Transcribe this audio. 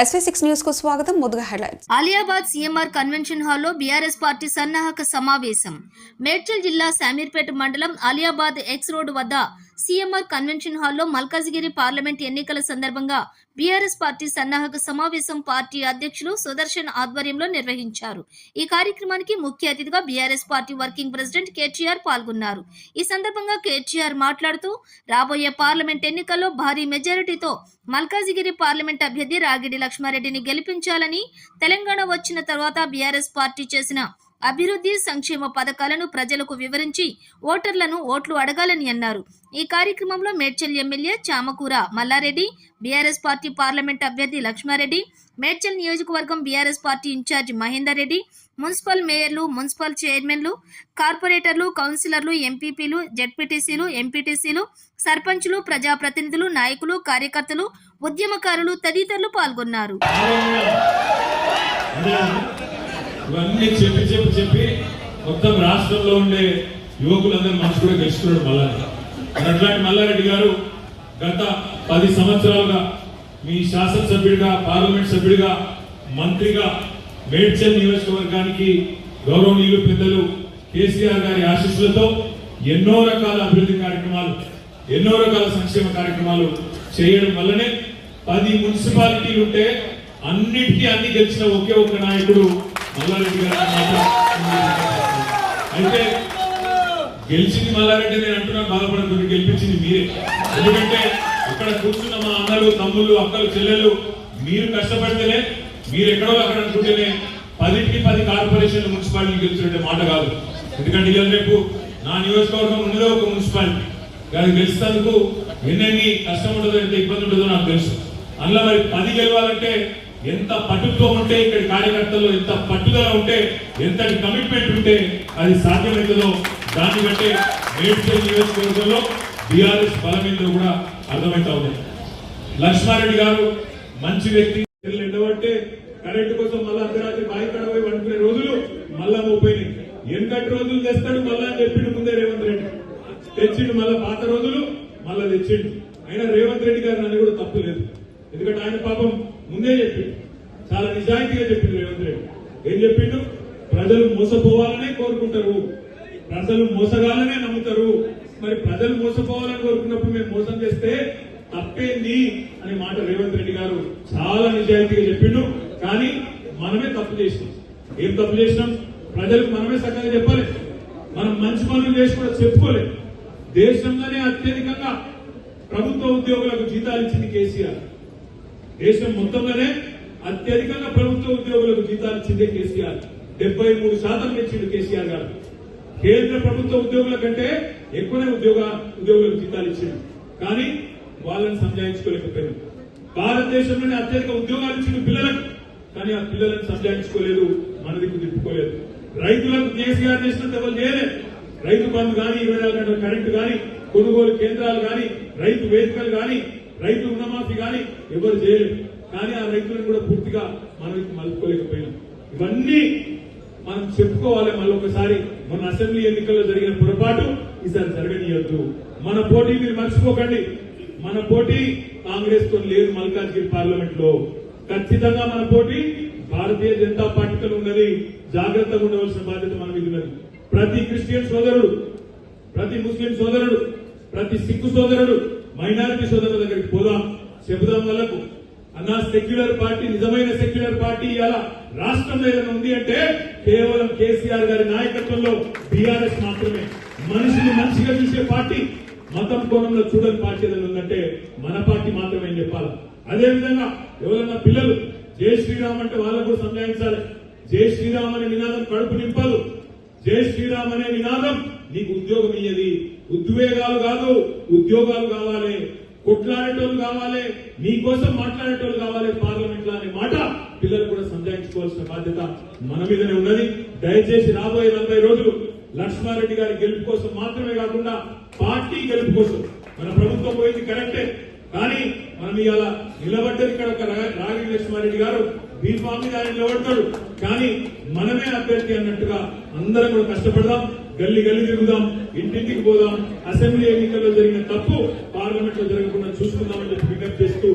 SV six న్యూస్కు స్వాగతం. ముందుగా హెడ్లైన్స్ ఆలియాబాద్ సీఎంఆర్ కన్వెన్షన్ హాల్లో బీఆర్ఎస్ పార్టీ సన్నాహక సమావేశం. మేడ్చల్ జిల్లా శామీర్పేట మండలం ఆలియాబాద్ ఎక్స్ రోడ్ వద్ద సీఎంఆర్ కన్వెన్షన్ హాల్లో మల్కాజిగిరి పార్లమెంట్ ఎన్నికల సందర్భంగా బీఆర్ఎస్ పార్టీ సన్నాహక సమావేశం పార్టీ అధ్యక్షులు సుదర్శన్ ఆధ్వర్యంలో నిర్వహించారు. ఈ కార్యక్రమానికి ముఖ్య అతిథిగా BRS party working president KTR పాల్గొన్నారు. ఈ సందర్భంగా కేటీఆర్ మాట్లాడుతూ రాబోయే పార్లమెంట్ ఎన్నికల్లో భారీ మెజారిటీతో మల్కాజిగిరి పార్లమెంట్ అభ్యర్థి రాగిడి లక్ష్మారెడ్డిని గెలిపించాలని తెలంగాణ వచ్చిన తర్వాత బీఆర్ఎస్ పార్టీ చేసిన అభివృద్ధి సంక్షేమ పథకాలను ప్రజలకు వివరించి ఓటర్లను ఓట్లు అడగాలని అన్నారు. ఈ కార్యక్రమంలో Medchal MLA Chamakura Mallareddy BRS party parliament అభ్యర్థి లక్ష్మారెడ్డి మేడ్చల్ నియోజకవర్గం BRS party incharge Mahender Reddy municipal మేయర్లు municipal చైర్మన్లు కార్పొరేటర్లు కౌన్సిలర్లు ఎంపీపీలు జెడ్పీటీసీలు ఎంపీటీసీలు సర్పంచులు ప్రజాప్రతినిధులు నాయకులు కార్యకర్తలు ఉద్యమకారులు తదితరులు పాల్గొన్నారు. ఇవన్నీ చెప్పి చెప్పి చెప్పి మొత్తం రాష్ట్రంలో ఉండే యువకులందరూ మనసు కూడా గెలుచుకున్నాడు మల్లారెడ్డి. అట్లాంటి మల్లారెడ్డి గారు గత పది సంవత్సరాలుగా మీ శాసనసభ్యుడిగా పార్లమెంట్ సభ్యుడిగా మంత్రిగా మేడ్చల్ నియోజకవర్గానికి గౌరవనీయులు పెద్దలు కేసీఆర్ గారి ఆశీస్సులతో ఎన్నో రకాల అభివృద్ధి కార్యక్రమాలు ఎన్నో రకాల సంక్షేమ కార్యక్రమాలు చేయడం వల్లనే పది మున్సిపాలిటీలు ఉంటే అన్నిటికీ అన్ని గెలిచిన ఒకే ఒక్క నాయకుడు మల్లారెడ్డి గారు అయితే గెలిచింది మల్లారెడ్డి నేను అంటున్నా బాధపడకుండా గెలిపించింది మీరే. ఎందుకంటే ఇక్కడ కూర్చున్న మా అన్నలు తమ్ముళ్ళు అక్కలు చెల్లెలు మీరు కష్టపడితేనే మీరు ఎక్కడో అక్కడ అనుకుంటేనే పదింటికి పది కార్పొరేషన్ మున్సిపాలిటీ గెలిచినట్టే మాట కాదు. ఎందుకంటే ఇవాళ రేపు నా నియోజకవర్గం ఉన్నదే ఒక మున్సిపాలిటీ. కానీ గెలిచినందుకు ఎన్నెన్ని కష్టం ఉంటుందో ఎంత ఇబ్బంది ఉంటుందో నాకు తెలుసు. అందులో మరి పది గెలవాలంటే ఎంత పట్టుతో ఉంటే ఇక్కడ కార్యకర్తలు ఎంత పట్టుదల ఉంటే ఎంతటి కమిట్మెంట్ ఉంటే అది సాధ్యమవుతుందో దాన్ని బట్టే మేడ్చల్ నియోజకవర్గంలో బీఆర్ఎస్ బలమేందో కూడా అర్థమవుతా ఉంది. లక్ష్మారెడ్డి గారు మంచి వ్యక్తి ఎండబట్టే కరెంటు కోసం మళ్ళా అర్ధరాత్రి బాయి కడవై పండుకునే రోజులు మళ్ళా ముప్పైనాయి ఎనకటి రోజులు తెస్తాడు మళ్ళా అని చెప్పిండు ముందే రేవంత్ రెడ్డి. తెచ్చిండు మళ్ళా పాత రోజులు మళ్ళా తెచ్చిండు. అయినా రేవంత్ రెడ్డి గారు నన్ను కూడా తప్పు లేదు. ఎందుకంటే ఆయన పాపం ముందే చెప్పిండు చాలా నిజాయితీగా చెప్పిండు రేవంత్ రెడ్డి. ఏం చెప్పిండు? ప్రజలు మోసపోవాలనే కోరుకుంటారు. ప్రజలు మోసగాలనే నమ్ముతారు. మరి ప్రజలు మోసపోవాలని కోరుకున్నప్పుడు మేము మోసం చేస్తే తప్పేంది అనే మాట రేవంత్ రెడ్డి గారు చాలా నిజాయితీగా చెప్పిండు. కానీ మనమే తప్పు చేసినాం. ఏం తప్పు చేసినాం? ప్రజలకు మనమే సక్కగా చెప్పాలి. మనం మంచి పనులు చేసి కూడా చెప్పుకోలేదు. దేశంలోనే అత్యధికంగా ప్రభుత్వ ఉద్యోగులకు జీతాలు ఇచ్చింది కేసీఆర్. దేశం మొత్తంలోనే అత్యధికంగా ప్రభుత్వ ఉద్యోగులకు జీతాలు ఇచ్చిందే కేసీఆర్. డెబ్బై మూడు శాతం ఇచ్చిండు కేసీఆర్ గారు. కేంద్ర ప్రభుత్వ ఉద్యోగుల కంటే ఎక్కువనే ఉద్యోగ ఉద్యోగులకు జీతాలు ఇచ్చిండు. కానీ వాళ్ళని సంజాయించుకోలేకపోయారు భారతదేశంలోనే అత్యధిక ఉద్యోగాలు ఇచ్చిన పిల్లలకు. కానీ ఆ పిల్లలను సంజాయించుకోలేదు మన దిక్కు తిప్పుకోలేదు. రైతులకు కేసీఆర్ చేసినంత ఎవరు చేయలేదు రైతు బంధు కానీ ఇరవై నాలుగు గంటల కరెంటు కానీ కొనుగోలు కేంద్రాలు కానీ రైతు వేదికలు కానీ రైతు రుణమాఫీ కానీ ఎవరు చేయలేదు కానీ ఆ రైతులను కూడా పూర్తిగా మనం మలుపుకోలేకపోయినాం. ఇవన్నీ మనం చెప్పుకోవాలి మళ్ళీ ఒకసారి. మన అసెంబ్లీ ఎన్నికల్లో జరిగిన పొరపాటు ఈసారి జరగనీయద్దు మన పోటీ మీరు మర్చిపోకండి. మన పోటీ కాంగ్రెస్తో లేదు మల్కాజ్గిరి పార్లమెంట్లో ఖచ్చితంగా మన పోటీ భారతీయ జనతా పార్టీతో ఉన్నది. జాగ్రత్తగా ఉండవలసిన బాధ్యత మన మీద ఉన్నది. ప్రతి క్రిస్టియన్ సోదరుడు ప్రతి ముస్లిం సోదరుడు ప్రతి సిక్కు సోదరుడు మైనారిటీ సోదరుల దగ్గరికి పోదాం. చెబుదాం వాళ్ళకు అన్న సెక్యులర్ పార్టీ నిజమైన సెక్యులర్ పార్టీ ఇవాళ రాష్ట్రంలో ఏదైనా ఉంది అంటే కేవలం కేసీఆర్ గారి నాయకత్వంలో బీఆర్ఎస్ మాత్రమే. మనిషిని మనిషిగా చూసే పార్టీ మతం కోణంలో చూడని పార్టీ ఏదైనా ఉందంటే మన పార్టీ మాత్రమే అని చెప్పాలి? అదేవిధంగా ఎవరన్నా పిల్లలు జై శ్రీరామ్ అంటే వాళ్ళకు కూడా సంజాయించాలి జై శ్రీరామ్ అనే నినాదం కడుపు నింపాలి. జై శ్రీరామ్ అనే నినాదం నీకు ఉద్యోగం ఇయ్యది ఉద్వేగాలు కాదు ఉద్యోగాలు కావాలి. కొట్లాడేటోళ్ళు కావాలి. నీకోసం మాట్లాడేటోళ్ళు కావాలి పార్లమెంట్లో అనే మాట పిల్లలు కూడా సంజాయించుకోవాల్సిన బాధ్యత మన మీదనే ఉన్నది. దయచేసి రాబోయే నలభై రోజులు లక్ష్మారెడ్డి గారి గెలుపు కోసం మాత్రమే కాకుండా పార్టీ గెలుపు కోసం. మన ప్రభుత్వం పోయింది కరెక్టే. కానీ మనం ఇవాళ నిలబడ్డది ఇక్కడ రాగి లక్ష్మారెడ్డి గారు. బీఫామి గారు నిలబడతాడు. కానీ మనమే అభ్యర్థి అన్నట్టుగా అందరం కూడా కష్టపడదాం గల్లి గల్లి తిరుగుదాం ఇంటింటికి పోదాం. అసెంబ్లీ ఎన్నికల్లో జరిగిన తప్పు పార్లమెంట్లో జరగకుండా చూసుకుందామని చెప్పి విజ్ఞప్తి చేస్తూ